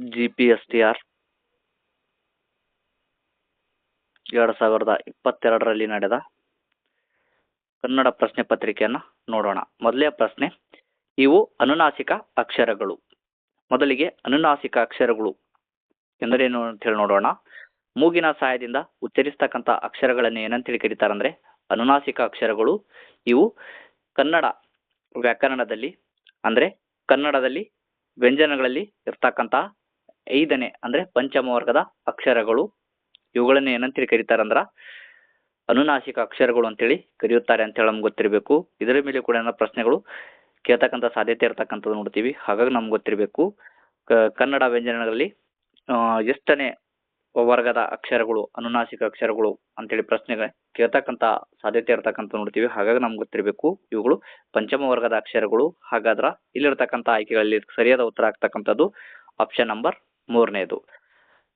G P S ಎರಡು ಸಾವಿರದ ಇಪ್ಪತ್ತೆರಡರಲ್ಲಿ ನಡೆದ ಕನ್ನಡ ಪ್ರಶ್ನೆ ಪತ್ರಿಕೆಯನ್ನು ನೋಡೋಣ. ಮೊದಲೇ ಪ್ರಶ್ನೆ, ಇವು ಅನುನಾಸಿಕ ಅಕ್ಷರಗಳು. ಮೊದಲಿಗೆ ಅನುನಾಸಿಕ ಅಕ್ಷರಗಳು ಎಂದರೇನು ಅಂತ ಹೇಳಿ ನೋಡೋಣ. ಮೂಗಿನ ಸಹಾಯದಿಂದ ಉಚ್ಚರಿಸ್ತಕ್ಕಂಥ ಅಕ್ಷರಗಳನ್ನು ಏನಂತೇಳಿ ಕರೀತಾರಂದ್ರೆ ಅನುನಾಸಿಕ ಅಕ್ಷರಗಳು. ಇವು ಕನ್ನಡ ವ್ಯಾಕರಣದಲ್ಲಿ ಅಂದರೆ ಕನ್ನಡದಲ್ಲಿ ವ್ಯಂಜನಗಳಲ್ಲಿ ಇರ್ತಕ್ಕಂಥ ಐದನೇ ಅಂದ್ರೆ ಪಂಚಮ ವರ್ಗದ ಅಕ್ಷರಗಳು. ಇವುಗಳನ್ನ ಏನಂತೇಳಿ ಕರೀತಾರಂದ್ರ? ಅನುನಾಸಿಕ ಅಕ್ಷರಗಳು ಅಂತೇಳಿ ಕರೆಯುತ್ತಾರೆ ಅಂತ ಹೇಳಿ ನಮ್ಗೆ ಗೊತ್ತಿರಬೇಕು. ಇದರ ಮೇಲೆ ಕೂಡ ಏನೋ ಪ್ರಶ್ನೆಗಳು ಕೇಳ್ತಕ್ಕಂಥ ಸಾಧ್ಯತೆ ಇರ್ತಕ್ಕಂಥದ್ದು ನೋಡ್ತೀವಿ. ಹಾಗಾಗಿ ನಮ್ಗೆ ಗೊತ್ತಿರಬೇಕು. ಕನ್ನಡ ವ್ಯಂಜನಗಳಲ್ಲಿ ಎಷ್ಟನೇ ವರ್ಗದ ಅಕ್ಷರಗಳು, ಅನುನಾಸಿಕ ಅಕ್ಷರಗಳು ಅಂತೇಳಿ ಪ್ರಶ್ನೆಗೆ ಕೇಳ್ತಕ್ಕಂಥ ಸಾಧ್ಯತೆ ಇರ್ತಕ್ಕಂಥ ನೋಡ್ತೀವಿ. ಹಾಗಾಗಿ ನಮ್ಗೆ ಗೊತ್ತಿರಬೇಕು. ಇವುಗಳು ಪಂಚಮ ವರ್ಗದ ಅಕ್ಷರಗಳು. ಹಾಗಾದ್ರ ಇಲ್ಲಿರ್ತಕ್ಕಂಥ ಆಯ್ಕೆಗಳಲ್ಲಿ ಸರಿಯಾದ ಉತ್ತರ ಆಗ್ತಕ್ಕಂಥದ್ದು ಆಪ್ಷನ್ ನಂಬರ್ ಮೂರನೇದು.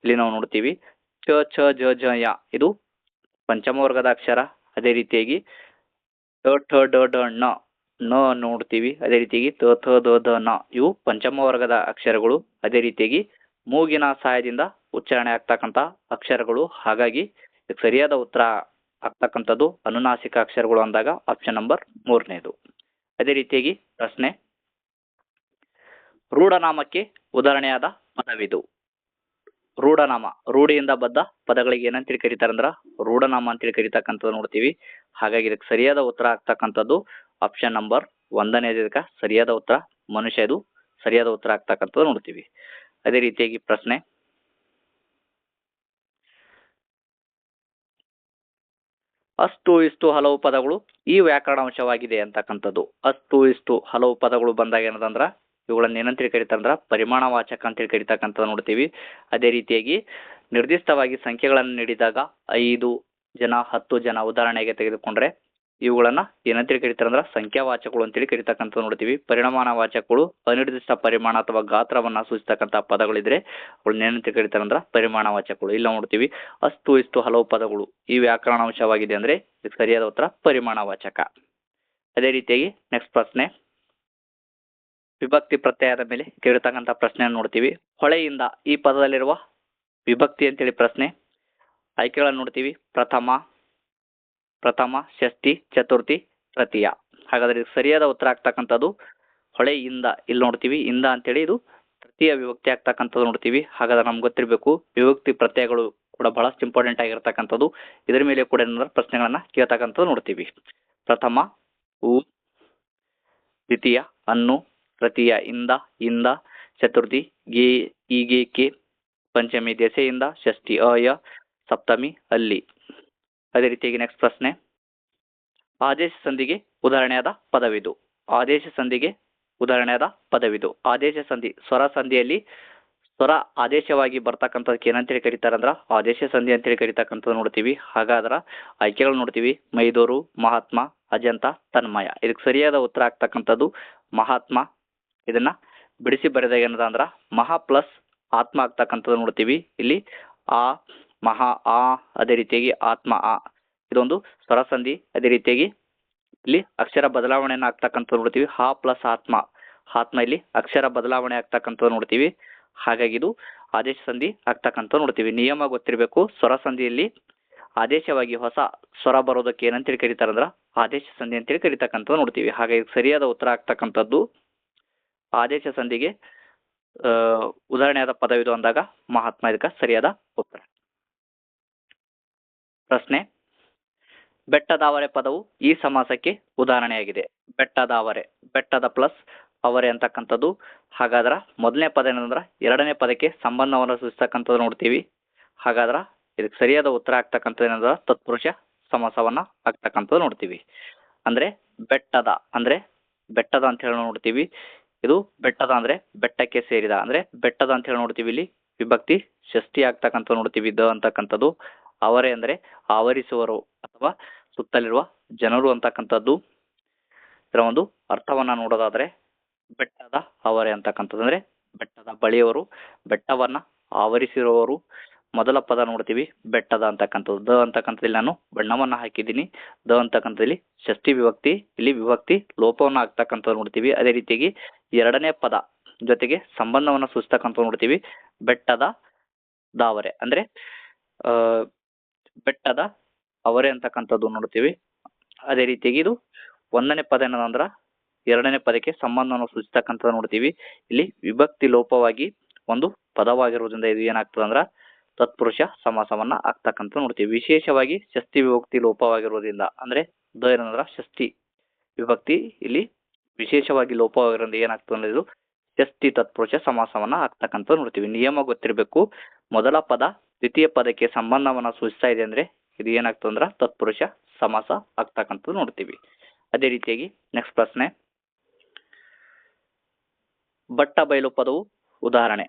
ಇಲ್ಲಿ ನಾವು ನೋಡ್ತೀವಿ ಚ ಛ ಜ ಜ, ಯ. ಇದು ಪಂಚಮ ವರ್ಗದ ಅಕ್ಷರ. ಅದೇ ರೀತಿಯಾಗಿ ಟ ಠ, ಡ ಡ, ಣ. ನ ನೋಡ್ತೀವಿ, ಅದೇ ರೀತಿಯಾಗಿ ತ, ಥ, ದ ದ ನ ಇವು ಪಂಚಮ ವರ್ಗದ ಅಕ್ಷರಗಳು. ಅದೇ ರೀತಿಯಾಗಿ ಮೂಗಿನ ಸಹಾಯದಿಂದ ಉಚ್ಚಾರಣೆ ಆಗ್ತಕ್ಕಂಥ ಅಕ್ಷರಗಳು. ಹಾಗಾಗಿ ಸರಿಯಾದ ಉತ್ತರ ಆಗ್ತಕ್ಕಂಥದ್ದು ಅನುನಾಸಿಕ ಅಕ್ಷರಗಳು ಅಂದಾಗ ಆಪ್ಷನ್ ನಂಬರ್ ಮೂರನೇದು. ಅದೇ ರೀತಿಯಾಗಿ ಪ್ರಶ್ನೆ. ರೂಢನಾಮಕ್ಕೆ ಉದಾಹರಣೆಯಾದ ಪದವಿದು. ರೂಢನಾಮ. ರೂಢಿಯಿಂದ ಬದ್ಧ ಪದಗಳಿಗೆ ಏನಂತೇಳಿ ಕರೀತಾರಂದ್ರ ರೂಢನಾಮ ಅಂತೇಳಿ ಕರಿತಕ್ಕಂಥದ್ದು ನೋಡ್ತೀವಿ. ಹಾಗಾಗಿ ಇದಕ್ಕೆ ಸರಿಯಾದ ಉತ್ತರ ಆಗ್ತಕ್ಕಂಥದ್ದು ಆಪ್ಷನ್ ನಂಬರ್ ಒಂದನೇ ಇದಕ್ಕೆ ಸರಿಯಾದ ಉತ್ತರ ಮನುಷ್ಯ ಇದು ಸರಿಯಾದ ಉತ್ತರ ಆಗ್ತಕ್ಕಂಥದ್ದು ನೋಡ್ತೀವಿ. ಅದೇ ರೀತಿಯಾಗಿ ಪ್ರಶ್ನೆ. ಅಷ್ಟು ಇಷ್ಟು ಹಲವು ಪದಗಳು ಈ ವ್ಯಾಕರಣ ಅಂಶವಾಗಿದೆ ಅಂತಕ್ಕಂಥದ್ದು. ಅಷ್ಟು ಇಷ್ಟು ಹಲವು ಪದಗಳು ಬಂದಾಗ ಏನದಂದ್ರ ಇವುಗಳನ್ನ ಏನಂತೇಳಿ ಅಂದ್ರೆ ಪರಿಮಾಣವಾಚಕ ಅಂತೇಳಿ ಕರೀತಕ್ಕಂಥದ್ದು ನೋಡ್ತೀವಿ. ಅದೇ ರೀತಿಯಾಗಿ ನಿರ್ದಿಷ್ಟವಾಗಿ ಸಂಖ್ಯೆಗಳನ್ನು ನೀಡಿದಾಗ ಐದು ಜನ, ಹತ್ತು ಜನ ಉದಾಹರಣೆಗೆ ತೆಗೆದುಕೊಂಡ್ರೆ ಇವುಗಳನ್ನ ಏನಂತೇಳಿ ಕರೀತಾರಂದ್ರ ಸಂಖ್ಯಾವಾಚಕಗಳು ಅಂತೇಳಿ ಕರಿತಕ್ಕಂಥದ್ದು ನೋಡ್ತೀವಿ. ಪರಿಣಾಮ ವಾಚಕಗಳು ಅನಿರ್ದಿಷ್ಟ ಪರಿಮಾಣ ಅಥವಾ ಗಾತ್ರವನ್ನ ಸೂಚಿಸ್ತಕ್ಕಂಥ ಪದಗಳಿದ್ರೆ ಅವುಗಳನ್ನ ಏನಂತ ಅಂದ್ರೆ ಪರಿಮಾಣ ವಾಚಕಗಳು ಇಲ್ಲ ನೋಡ್ತೀವಿ. ಅಷ್ಟು ಇಷ್ಟು ಹಲವು ಪದಗಳು ಈ ವ್ಯಾಕರಣ ಅಂಶವಾಗಿದೆ ಅಂದ್ರೆ ಸರಿಯಾದ ಉತ್ತರ ಪರಿಮಾಣ ವಾಚಕ ಅದೇ ರೀತಿಯಾಗಿ ನೆಕ್ಸ್ಟ್ ಪ್ರಶ್ನೆ. ವಿಭಕ್ತಿ ಪ್ರತ್ಯಯದ ಮೇಲೆ ಕೇಳಿರ್ತಕ್ಕಂಥ ಪ್ರಶ್ನೆಯನ್ನು ನೋಡ್ತೀವಿ. ಹೊಳೆಯಿಂದ ಈ ಪದದಲ್ಲಿರುವ ವಿಭಕ್ತಿ ಅಂತೇಳಿ ಪ್ರಶ್ನೆ, ಆಯ್ಕೆಗಳನ್ನು ನೋಡ್ತೀವಿ. ಪ್ರಥಮ ಪ್ರಥಮ, ಷಷ್ಠಿ, ಚತುರ್ಥಿ, ತೃತೀಯ. ಹಾಗಾದ್ರೆ ಸರಿಯಾದ ಉತ್ತರ ಆಗ್ತಕ್ಕಂಥದ್ದು ಹೊಳೆಯಿಂದ ಇಲ್ಲಿ ನೋಡ್ತೀವಿ. ಇಂದ ಅಂತೇಳಿ ಇದು ತೃತೀಯ ವಿಭಕ್ತಿ ಆಗ್ತಕ್ಕಂಥದ್ದು ನೋಡ್ತೀವಿ. ಹಾಗಾದ್ರೆ ನಮ್ಗೆ ಗೊತ್ತಿರಬೇಕು, ವಿಭಕ್ತಿ ಪ್ರತ್ಯಯಗಳು ಕೂಡ ಬಹಳಷ್ಟು ಇಂಪಾರ್ಟೆಂಟ್ ಆಗಿರ್ತಕ್ಕಂಥದ್ದು. ಇದರ ಮೇಲೆ ಕೂಡ ಏನಂದ್ರೆ ಪ್ರಶ್ನೆಗಳನ್ನ ಕೇಳ್ತಕ್ಕಂಥದ್ದು ನೋಡ್ತೀವಿ. ಪ್ರಥಮ, ಉ, ದ್ವಿತೀಯ, ಅನ್ನು ತೃತೀಯ ಇಂದ ಇಂದ, ಚತುರ್ಥಿ, ಗೆ ಈಗೆ ಕೆ, ಪಂಚಮಿ ದೆಸೆಯಿಂದ ಷಷ್ಠಿ ಅಯ ಸಪ್ತಮಿ, ಅಲ್ಲಿ. ಅದೇ ರೀತಿಯಾಗಿ ನೆಕ್ಸ್ಟ್ ಪ್ರಶ್ನೆ. ಆದೇಶ ಸಂಧಿಗೆ ಉದಾಹರಣೆಯಾದ ಪದವಿದು. ಆದೇಶ ಸಂಧಿಗೆ ಉದಾಹರಣೆಯಾದ ಪದವಿದು. ಆದೇಶ ಸಂಧಿ, ಸ್ವರ ಸಂಧಿಯಲ್ಲಿ ಸ್ವರ ಆದೇಶವಾಗಿ ಬರ್ತಕ್ಕಂಥದಕ್ಕೆ ಏನಂತೇಳಿ ಕರೀತಾರಂದ್ರ, ಆದೇಶ ಸಂಧಿ ಅಂತೇಳಿ ಕರೀತಕ್ಕಂಥದ್ದು ನೋಡ್ತೀವಿ. ಹಾಗಾದ್ರ ಆಯ್ಕೆಗಳು ನೋಡ್ತೀವಿ. ಮೈದೂರು, ಮಹಾತ್ಮ, ಅಜಂತ, ತನ್ಮಯ. ಇದಕ್ಕೆ ಸರಿಯಾದ ಉತ್ತರ ಆಗ್ತಕ್ಕಂಥದ್ದು ಮಹಾತ್ಮ ಇದನ್ನ ಬಿಡಿಸಿ ಬರೆದಾಗ ಏನದ ಅಂದ್ರ ಮಹಾ ಪ್ಲಸ್ ಆತ್ಮ ಆಗ್ತಕ್ಕಂಥದ್ದು ನೋಡ್ತೀವಿ. ಇಲ್ಲಿ ಆ, ಮಹಾ, ಆ, ಅದೇ ರೀತಿಯಾಗಿ ಆತ್ಮ, ಆ, ಇದೊಂದು ಸ್ವರಸಂಧಿ, ಅದೇ ರೀತಿಯಾಗಿ ಇಲ್ಲಿ ಅಕ್ಷರ ಬದಲಾವಣೆಯನ್ನು ಆಗ್ತಕ್ಕಂಥದ್ದು ನೋಡ್ತೀವಿ. ಹಾ ಪ್ಲಸ್ ಆತ್ಮ ಆತ್ಮ ಇಲ್ಲಿ ಅಕ್ಷರ ಬದಲಾವಣೆ ಆಗ್ತಕ್ಕಂಥದ್ದು ನೋಡ್ತೀವಿ. ಹಾಗಾಗಿ ಇದು ಆದೇಶ ಸಂಧಿ ಆಗ್ತಕ್ಕಂಥ ನೋಡ್ತೀವಿ. ನಿಯಮ ಗೊತ್ತಿರಬೇಕು. ಸ್ವರ ಸಂಧಿಯಲ್ಲಿ ಆದೇಶವಾಗಿ ಹೊಸ ಸ್ವರ ಬರೋದಕ್ಕೆ ಏನಂತೇಳಿ ಕರೀತಾರಂದ್ರ ಆದೇಶ ಸಂಧಿ ಅಂತೇಳಿ ಕರಿತಕ್ಕಂಥ ನೋಡ್ತೀವಿ. ಹಾಗಾಗಿ ಸರಿಯಾದ ಉತ್ತರ ಆಗ್ತಕ್ಕಂಥದ್ದು ಆದೇಶ ಸಂಧಿಗೆ ಉದಾಹರಣೆಯಾದ ಪದವಿದು ಅಂದಾಗ ಮಹಾತ್ಮ ಇದಕ್ಕೆ ಸರಿಯಾದ ಉತ್ತರ. ಪ್ರಶ್ನೆ, ಬೆಟ್ಟದಾವರೆ ಪದವು ಈ ಸಮಾಸಕ್ಕೆ ಉದಾಹರಣೆಯಾಗಿದೆ. ಬೆಟ್ಟದಾವರೆ, ಬೆಟ್ಟದ ಪ್ಲಸ್ ಅವರೆ ಅಂತಕ್ಕಂಥದ್ದು. ಹಾಗಾದ್ರ ಮೊದಲನೇ ಪದ ಏನಂದ್ರ ಎರಡನೇ ಪದಕ್ಕೆ ಸಂಬಂಧವನ್ನು ಸೂಚಿಸ್ತಕ್ಕಂಥದ್ದು ನೋಡ್ತೀವಿ. ಹಾಗಾದ್ರ ಇದಕ್ಕೆ ಸರಿಯಾದ ಉತ್ತರ ಆಗ್ತಕ್ಕಂಥದ್ದು ಏನಂದ್ರ ತತ್ಪುರುಷ ಸಮಾಸವನ್ನ ಆಗ್ತಕ್ಕಂಥದ್ದು ನೋಡ್ತೀವಿ. ಅಂದ್ರೆ ಬೆಟ್ಟದ ಅಂದ್ರೆ ಬೆಟ್ಟದ ಅಂತ ಹೇಳಿ ನೋಡ್ತೀವಿ. ಇದು ಬೆಟ್ಟದ ಅಂದ್ರೆ ಬೆಟ್ಟಕ್ಕೆ ಸೇರಿದ. ಅಂದ್ರೆ ಬೆಟ್ಟದ ಅಂತ ಹೇಳಿ ನೋಡ್ತೀವಿ ಇಲ್ಲಿ. ವಿಭಕ್ತಿ ಷಷ್ಠಿ ಆಗ್ತಕ್ಕಂಥ ನೋಡ್ತೀವಿ. ದ ಅಂತಕ್ಕಂಥದ್ದು. ಅವರೇ ಅಂದ್ರೆ ಆವರಿಸುವರು ಅಥವಾ ಸುತ್ತಲಿರುವ ಜನರು ಅಂತಕ್ಕಂಥದ್ದು. ಇದರ ಒಂದು ಅರ್ಥವನ್ನ ನೋಡೋದಾದ್ರೆ ಬೆಟ್ಟದ ಅವರೆ ಅಂತಕ್ಕಂಥದ್ದು. ಅಂದ್ರೆ ಬೆಟ್ಟದ ಬಳಿಯವರು ಬೆಟ್ಟವನ್ನ ಆವರಿಸಿರುವವರು. ಮೊದಲ ಪದ ನೋಡ್ತೀವಿ ಬೆಟ್ಟದ ಅಂತಕ್ಕಂಥದ್ದು. ದ ಅಂತಕ್ಕಂಥದ್ದಲ್ಲಿ ನಾನು ಬಣ್ಣವನ್ನ ಹಾಕಿದ್ದೀನಿ. ದ ಅಂತಕ್ಕಂಥದ್ದಲ್ಲಿ ಷಷ್ಠಿ ವಿಭಕ್ತಿ ಇಲ್ಲಿ ವಿಭಕ್ತಿ ಲೋಪವನ್ನ ಆಗ್ತಕ್ಕಂಥದ್ದು ನೋಡ್ತೀವಿ. ಅದೇ ರೀತಿಯಾಗಿ ಎರಡನೇ ಪದ ಜೊತೆಗೆ ಸಂಬಂಧವನ್ನು ಸೂಚಿಸ್ತಕ್ಕಂಥ ನೋಡ್ತೀವಿ. ಬೆಟ್ಟದ ದಾವರೆ ಅಂದ್ರೆ ಬೆಟ್ಟದ ಅವರೆ ಅಂತಕ್ಕಂಥದ್ದು ನೋಡ್ತೀವಿ. ಅದೇ ರೀತಿಯಾಗಿ ಇದು ಒಂದನೇ ಪದ ಏನದಂದ್ರ ಎರಡನೇ ಪದಕ್ಕೆ ಸಂಬಂಧವನ್ನು ಸೂಚಿಸ್ತಕ್ಕಂಥದ್ದು ನೋಡ್ತೀವಿ. ಇಲ್ಲಿ ವಿಭಕ್ತಿ ಲೋಪವಾಗಿ ಒಂದು ಪದವಾಗಿರುವುದರಿಂದ ಇದು ಏನಾಗ್ತದೆ ಅಂದ್ರ, ತತ್ಪುರುಷ ಸಮಾಸವನ್ನ ಆಗ್ತಕ್ಕಂಥ ನೋಡ್ತೀವಿ. ವಿಶೇಷವಾಗಿ ಷಷ್ಠಿ ವಿಭಕ್ತಿ ಲೋಪವಾಗಿರುವುದರಿಂದ ಅಂದ್ರೆ, ದ ಏನಂದ್ರ ಷಷ್ಠಿ ವಿಭಕ್ತಿ. ಇಲ್ಲಿ ವಿಶೇಷವಾಗಿ ಲೋಪವಾಗಿರೋದ್ರಿಂದ ಏನಾಗ್ತದೆ ಅನ್ನೋದು ಷಷ್ಠಿ ತತ್ಪುರುಷ ಸಮಾಸವನ್ನ ಆಗ್ತಕ್ಕಂಥ ನೋಡ್ತೀವಿ. ನಿಯಮ ಗೊತ್ತಿರಬೇಕು. ಮೊದಲ ಪದ ದ್ವಿತೀಯ ಪದಕ್ಕೆ ಸಂಬಂಧವನ್ನ ಸೂಚಿಸ್ತಾ ಇದೆ ಅಂದ್ರೆ ಇದು ಏನಾಗ್ತದೆ ಅಂದ್ರೆ ತತ್ಪುರುಷ ಸಮಾಸ ಆಗ್ತಕ್ಕಂಥದ್ದು ನೋಡ್ತೀವಿ. ಅದೇ ರೀತಿಯಾಗಿ ನೆಕ್ಸ್ಟ್ ಪ್ರಶ್ನೆ. ಬಟ್ಟ ಬಯಲು ಪದವು ಉದಾಹರಣೆ.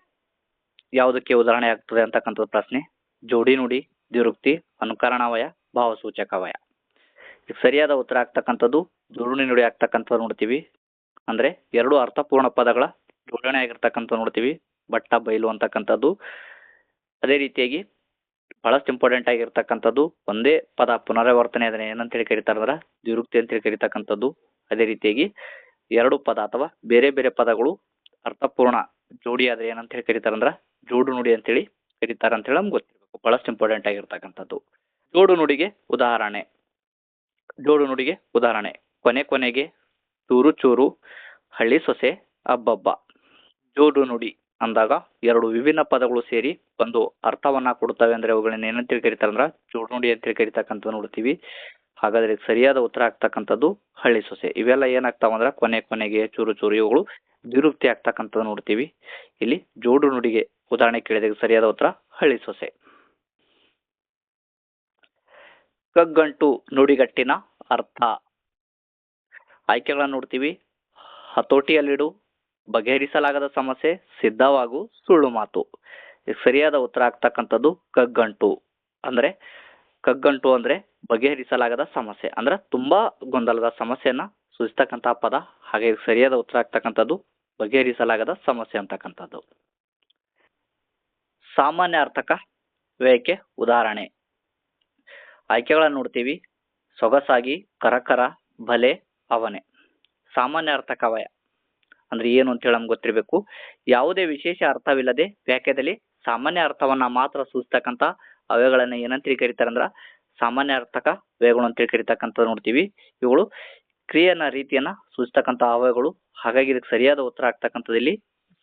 ಯಾವುದಕ್ಕೆ ಉದಾಹರಣೆ ಆಗ್ತದೆ ಅಂತಕ್ಕಂಥದ್ದು ಪ್ರಶ್ನೆ. ಜೋಡಿ ನುಡಿ ದ್ವಿರುಕ್ತಿ ಅನುಕರಣಾವಯ ಭಾವಸೂಚಕವಯ ಸರಿಯಾದ ಉತ್ತರ ಆಗ್ತಕ್ಕಂಥದ್ದು ಜೋಡಣೆ ನುಡಿ ಆಗ್ತಕ್ಕಂಥದ್ದು ನೋಡ್ತೀವಿ. ಅಂದ್ರೆ ಎರಡು ಅರ್ಥಪೂರ್ಣ ಪದಗಳ ಜೋಡಣೆ ಆಗಿರ್ತಕ್ಕಂಥ ನೋಡ್ತೀವಿ. ಬಟ್ಟ ಬಯಲು ಅಂತಕ್ಕಂಥದ್ದು. ಅದೇ ರೀತಿಯಾಗಿ ಬಹಳಷ್ಟು ಇಂಪಾರ್ಟೆಂಟ್ ಆಗಿರ್ತಕ್ಕಂಥದ್ದು ಒಂದೇ ಪದ ಪುನರಾವರ್ತನೆ ಅದನ್ನ ಏನಂತೇಳಿ ಕರೀತಾರೆ ಅಂದ್ರೆ ದ್ವಿರುಕ್ತಿ ಅಂತೇಳಿ ಕರೀತಕ್ಕಂಥದ್ದು. ಅದೇ ರೀತಿಯಾಗಿ ಎರಡು ಪದ ಅಥವಾ ಬೇರೆ ಬೇರೆ ಪದಗಳು ಅರ್ಥಪೂರ್ಣ ಜೋಡಿ ಆದ್ರೆ ಏನಂತ ಹೇಳಿ ಕರೀತಾರೆ ಅಂದ್ರೆ ಜೋಡು ನುಡಿ ಅಂತೇಳಿ ಕರೀತಾರೆ ಅಂತೇಳಿ ನಮ್ಗೆ ಗೊತ್ತಿರಬೇಕು. ಬಹಳಷ್ಟು ಇಂಪಾರ್ಟೆಂಟ್ ಆಗಿರ್ತಕ್ಕಂಥದ್ದು. ಜೋಡು ನುಡಿಗೆ ಉದಾಹರಣೆ. ಜೋಡು ನುಡಿಗೆ ಉದಾಹರಣೆ. ಕೊನೆ ಕೊನೆಗೆ ಚೂರು ಚೂರು, ಹಳ್ಳಿ ಸೊಸೆ, ಅಬ್ಬಬ್ಬ. ಜೋಡು ನುಡಿ ಅಂದಾಗ ಎರಡು ವಿಭಿನ್ನ ಪದಗಳು ಸೇರಿ ಒಂದು ಅರ್ಥವನ್ನ ಕೊಡುತ್ತವೆ ಅಂದ್ರೆ ಅವುಗಳನ್ನ ಏನಂತ ಕರೀತಾರೆ ಅಂದ್ರೆ ಜೋಡು ನುಡಿ ಅಂತೇಳಿ ಕರೀತಕ್ಕಂಥ ನೋಡ್ತೀವಿ. ಹಾಗಾದ್ರೆ ಸರಿಯಾದ ಉತ್ತರ ಆಗ್ತಕ್ಕಂಥದ್ದು ಹಳ್ಳಿ ಸೊಸೆ. ಇವೆಲ್ಲ ಏನಾಗ್ತಾವ ಅಂದ್ರೆ ಕೊನೆ ಕೊನೆಗೆ ಚೂರು ಚೂರು ಇವುಗಳು ದ್ವಿರುಕ್ತಿ ಆಗ್ತಕ್ಕಂಥದ್ದು ನೋಡ್ತೀವಿ. ಇಲ್ಲಿ ಜೋಡು ನುಡಿಗೆ ಉದಾಹರಣೆ ಕೇಳಿದಾಗ ಸರಿಯಾದ ಉತ್ತರ ಹಳ್ಳಿ ಸೊಸೆ. ಕಗ್ಗಂಟು ನುಡಿಗಟ್ಟಿನ ಅರ್ಥ. ಆಯ್ಕೆಗಳನ್ನು ನೋಡ್ತೀವಿ. ಹತೋಟಿಯಲ್ಲಿಡು, ಬಗೆಹರಿಸಲಾಗದ ಸಮಸ್ಯೆ, ಸಿದ್ಧವಾಗು ಸುಳ್ಳು ಮಾತು. ಸರಿಯಾದ ಉತ್ತರ ಆಗ್ತಕ್ಕಂಥದ್ದು ಕಗ್ಗಂಟು. ಅಂದ್ರೆ ಕಗ್ಗಂಟು ಅಂದ್ರೆ ಬಗೆಹರಿಸಲಾಗದ ಸಮಸ್ಯೆ. ಅಂದ್ರೆ ತುಂಬಾ ಗೊಂದಲದ ಸಮಸ್ಯೆಯನ್ನ ಸೂಚಿಸ್ತಕ್ಕಂತಹ ಪದ. ಹಾಗೆ ಸರಿಯಾದ ಉತ್ತರ ಆಗ್ತಕ್ಕಂಥದ್ದು ಬಗೆಹರಿಸಲಾಗದ ಸಮಸ್ಯೆ ಅಂತಕ್ಕಂಥದ್ದು. ಸಾಮಾನ್ಯ ಅರ್ಥಕ ವ್ಯಯಕ್ಕೆ ಉದಾಹರಣೆ. ಆಯ್ಕೆಗಳನ್ನು ನೋಡ್ತೀವಿ. ಸೊಗಸಾಗಿ, ಕರಕರ ಬಲೆ ಅವನೆ. ಸಾಮಾನ್ಯ ಅರ್ಥ ಕವಯ ಅಂದ್ರೆ ಏನು ಅಂತ ಹೇಳಿ ನಮ್ಗೆ ಗೊತ್ತಿರಬೇಕು. ಯಾವುದೇ ವಿಶೇಷ ಅರ್ಥವಿಲ್ಲದೆ ವಾಕ್ಯದಲ್ಲಿ ಸಾಮಾನ್ಯ ಅರ್ಥವನ್ನ ಮಾತ್ರ ಸೂಚಿಸ್ತಕ್ಕಂಥ ಅವ್ಯಗಳನ್ನ ಏನಂತೇಳಿ ಕರೀತಾರೆ ಅಂದ್ರ ಸಾಮಾನ್ಯ ಅರ್ಥಕ ವ್ಯಯಗಳು ಅಂತೇಳಿ ಕರೀತಕ್ಕಂಥದ್ದು ನೋಡ್ತೀವಿ. ಇವುಗಳು ಕ್ರಿಯೆನ ರೀತಿಯನ್ನ ಸೂಚಿಸ್ತಕ್ಕಂಥ ಅವಯಗಳು ಹಾಗಾಗಿ ಇದಕ್ಕೆ ಸರಿಯಾದ ಉತ್ತರ ಆಗ್ತಕ್ಕಂಥದ್ದು ಇಲ್ಲಿ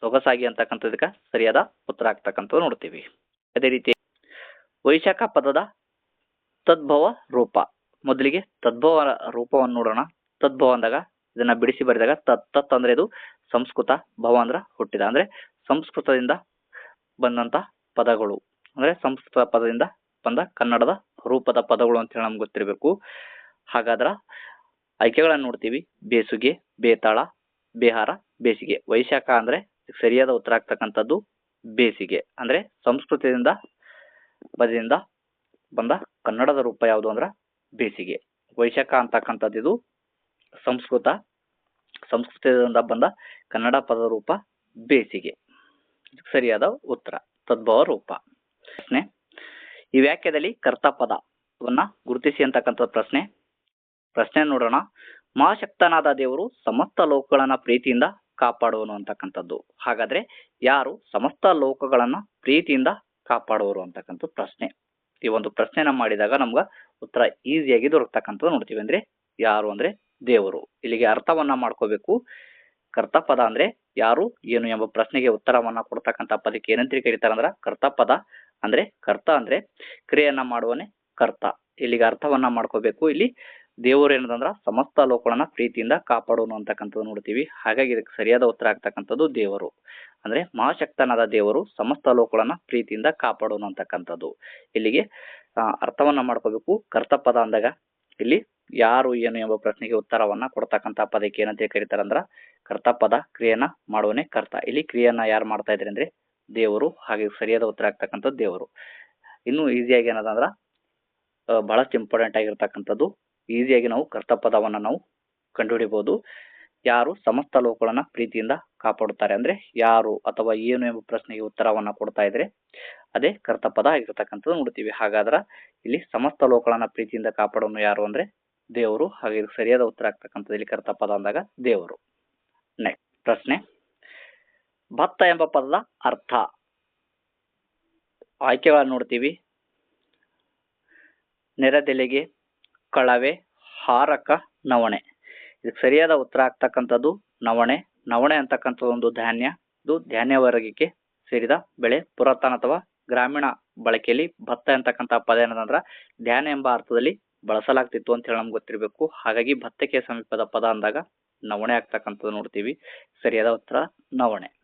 ಸೊಗಸಾಗಿ ಅಂತಕ್ಕಂಥದಕ್ಕೆ ಸರಿಯಾದ ಉತ್ತರ ಆಗ್ತಕ್ಕಂಥದ್ದು ನೋಡ್ತೀವಿ. ಅದೇ ರೀತಿ ವೈಶಾಖ ಪದದ ತದ್ಭವ ರೂಪ. ಮೊದಲಿಗೆ ತದ್ಭವ ರೂಪವನ್ನು ನೋಡೋಣ. ತದ್ಭವ ಅಂದಾಗ ಇದನ್ನ ಬಿಡಿಸಿ ಬರೆದಾಗ ತತ್ ತತ್ ಅಂದ್ರೆ ಇದು ಸಂಸ್ಕೃತ ಭವ ಅಂದ್ರ ಹುಟ್ಟಿದ. ಅಂದ್ರೆ ಸಂಸ್ಕೃತದಿಂದ ಬಂದಂತ ಪದಗಳು. ಅಂದ್ರೆ ಸಂಸ್ಕೃತ ಪದದಿಂದ ಬಂದ ಕನ್ನಡದ ರೂಪದ ಪದಗಳು ಅಂತ ಹೇಳಿ ನಮ್ಗೆ ಗೊತ್ತಿರಬೇಕು. ಹಾಗಾದ್ರ ಆಯ್ಕೆಗಳನ್ನು ನೋಡ್ತೀವಿ. ಬೇಸುಗೆ, ಬೇತಾಳ, ಬೇಹಾರ, ಬೇಸಿಗೆ. ವೈಶಾಖ ಅಂದ್ರೆ ಸರಿಯಾದ ಉತ್ತರ ಆಗ್ತಕ್ಕಂಥದ್ದು ಬೇಸಿಗೆ. ಅಂದ್ರೆ ಸಂಸ್ಕೃತದಿಂದ ಪದದಿಂದ ಬಂದ ಕನ್ನಡದ ರೂಪ ಯಾವುದು ಅಂದ್ರೆ ಬೇಸಿಗೆ. ವೈಶಾಖ ಅಂತಕ್ಕಂಥದ್ದು ಇದು ಸಂಸ್ಕೃತ. ಸಂಸ್ಕೃತದಿಂದ ಬಂದ ಕನ್ನಡ ಪದದ ರೂಪ ಬೇಸಿಗೆ. ಸರಿಯಾದ ಉತ್ತರ. ತದ್ಭವ ರೂಪ. ಪ್ರಶ್ನೆ. ಈ ವಾಕ್ಯದಲ್ಲಿ ಕರ್ತ ಪದವನ್ನ ಗುರುತಿಸಿ ಅಂತಕ್ಕಂಥ ಪ್ರಶ್ನೆ. ಪ್ರಶ್ನೆ ನೋಡೋಣ. ಮಹಾಶಕ್ತನಾದ ದೇವರು ಸಮಸ್ತ ಲೋಕಗಳನ್ನ ಪ್ರೀತಿಯಿಂದ ಕಾಪಾಡುವನು ಅಂತಕ್ಕಂಥದ್ದು. ಹಾಗಾದ್ರೆ ಯಾರು ಸಮಸ್ತ ಲೋಕಗಳನ್ನ ಪ್ರೀತಿಯಿಂದ ಕಾಪಾಡುವರು ಅಂತಕ್ಕಂಥ ಪ್ರಶ್ನೆ. ಈ ಒಂದು ಪ್ರಶ್ನೆನ ಮಾಡಿದಾಗ ನಮ್ಗೆ ಉತ್ತರ ಈಸಿಯಾಗಿ ದೊರಕತಕ್ಕಂಥದ್ದು ನೋಡ್ತೀವಿ ಅಂದ್ರೆ ಯಾರು ಅಂದ್ರೆ ದೇವರು. ಇಲ್ಲಿಗೆ ಅರ್ಥವನ್ನ ಮಾಡ್ಕೋಬೇಕು. ಕರ್ತಪದ ಅಂದ್ರೆ ಯಾರು, ಏನು ಎಂಬ ಪ್ರಶ್ನೆಗೆ ಉತ್ತರವನ್ನ ಕೊಡ್ತಕ್ಕಂಥ ಪದಕ್ಕೆ ಏನಂತ ಕರೀತಾರ ಅಂದ್ರ ಕರ್ತಪದ ಅಂದ್ರೆ ಕರ್ತ ಅಂದ್ರೆ ಕ್ರಿಯೆಯನ್ನ ಮಾಡುವನೆ ಕರ್ತ. ಇಲ್ಲಿಗೆ ಅರ್ಥವನ್ನ ಮಾಡ್ಕೋಬೇಕು. ಇಲ್ಲಿ ದೇವರು ಏನದಂದ್ರ ಸಮಸ್ತ ಲೋಕಗಳನ್ನ ಪ್ರೀತಿಯಿಂದ ಕಾಪಾಡೋನು ಅಂತಕ್ಕಂಥದ್ದು ನೋಡ್ತೀವಿ. ಹಾಗಾಗಿ ಇದಕ್ಕೆ ಸರಿಯಾದ ಉತ್ತರ ಆಗ್ತಕ್ಕಂಥದ್ದು ದೇವರು. ಅಂದ್ರೆ ಮಹಾಶಕ್ತನಾದ ದೇವರು ಸಮಸ್ತ ಲೋಕಗಳನ್ನ ಪ್ರೀತಿಯಿಂದ ಕಾಪಾಡೋನು ಅಂತಕ್ಕಂಥದ್ದು. ಇಲ್ಲಿಗೆ ಅರ್ಥವನ್ನ ಮಾಡ್ಕೋಬೇಕು. ಕರ್ತಪದ ಅಂದಾಗ, ಇಲ್ಲಿ ಯಾರು ಏನು ಎಂಬ ಪ್ರಶ್ನೆಗೆ ಉತ್ತರವನ್ನ ಕೊಡ್ತಕ್ಕಂಥ ಪದಕ್ಕೆ ಏನಂತ ಕರೀತಾರ ಅಂದ್ರ, ಕರ್ತಪದ ಕ್ರಿಯೆಯನ್ನ ಮಾಡುವನೇ ಕರ್ತ. ಇಲ್ಲಿ ಕ್ರಿಯೆಯನ್ನ ಯಾರು ಮಾಡ್ತಾ ಇದ್ರೆ ಅಂದ್ರೆ, ದೇವರು. ಹಾಗೆ ಸರಿಯಾದ ಉತ್ತರ ಆಗ್ತಕ್ಕಂಥದ್ದು ದೇವರು. ಇನ್ನು ಈಸಿಯಾಗಿ ಏನದಂದ್ರ ಬಹಳಷ್ಟು ಇಂಪಾರ್ಟೆಂಟ್ ಆಗಿರ್ತಕ್ಕಂಥದ್ದು ಈಸಿಯಾಗಿ ನಾವು ಕರ್ತಪದವನ್ನ ನಾವು ಕಂಡುಹಿಡಿಬಹುದು ಯಾರು ಸಮಸ್ತ ಲೋಕಗಳನ್ನ ಪ್ರೀತಿಯಿಂದ ಕಾಪಾಡುತ್ತಾರೆ. ಅಂದ್ರೆ ಯಾರು ಅಥವಾ ಏನು ಎಂಬ ಪ್ರಶ್ನೆಗೆ ಉತ್ತರವನ್ನ ಕೊಡ್ತಾ ಇದ್ರೆ ಅದೇ ಕರ್ತಪದ ಆಗಿರ್ತಕ್ಕಂಥದ್ದು ನೋಡ್ತೀವಿ. ಹಾಗಾದ್ರ ಇಲ್ಲಿ ಸಮಸ್ತ ಲೋಕಗಳನ್ನ ಪ್ರೀತಿಯಿಂದ ಕಾಪಾಡೋನು ಯಾರು ಅಂದ್ರೆ ದೇವರು. ಹಾಗೆ ಇದಕ್ಕೆ ಸರಿಯಾದ ಉತ್ತರ ಆಗ್ತಕ್ಕಂಥದ್ದು ಇಲ್ಲಿ ಕರ್ತಪದ ಅಂದಾಗ ದೇವರು. ನೆಕ್ಸ್ಟ್ ಪ್ರಶ್ನೆ. ಭತ್ತ ಎಂಬ ಪದದ ಅರ್ಥ. ಆಯ್ಕೆಗಳನ್ನು ನೋಡ್ತೀವಿ. ನೆರೆದೆಲೆಗೆ ಕಳವೆ, ಹಾರಕ, ನವಣೆ. ಇದಕ್ಕೆ ಸರಿಯಾದ ಉತ್ತರ ಆಗ್ತಕ್ಕಂಥದ್ದು ನವಣೆ. ನವಣೆ ಅಂತಕ್ಕಂಥದ್ದು ಒಂದು ಧಾನ್ಯ. ಇದು ಧಾನ್ಯ ವರ್ಗಕ್ಕೆ ಸೇರಿದ ಬೆಳೆ. ಪುರಾತನ ಅಥವಾ ಗ್ರಾಮೀಣ ಬಳಕೆಯಲ್ಲಿ ಭತ್ತ ಅಂತಕ್ಕಂಥ ಪದ ಏನಂದ್ರೆ ಧ್ಯಾನ ಎಂಬ ಅರ್ಥದಲ್ಲಿ ಬಳಸಲಾಗ್ತಿತ್ತು ಅಂತ ಹೇಳಿ ನಮ್ಗೆ ಗೊತ್ತಿರಬೇಕು. ಹಾಗಾಗಿ ಭತ್ತಕ್ಕೆ ಸಮೀಪದ ಪದ ಅಂದಾಗ ನವಣೆ ಆಗ್ತಕ್ಕಂಥದ್ದು ನೋಡ್ತೀವಿ. ಸರಿಯಾದ ಉತ್ತರ ನವಣೆ.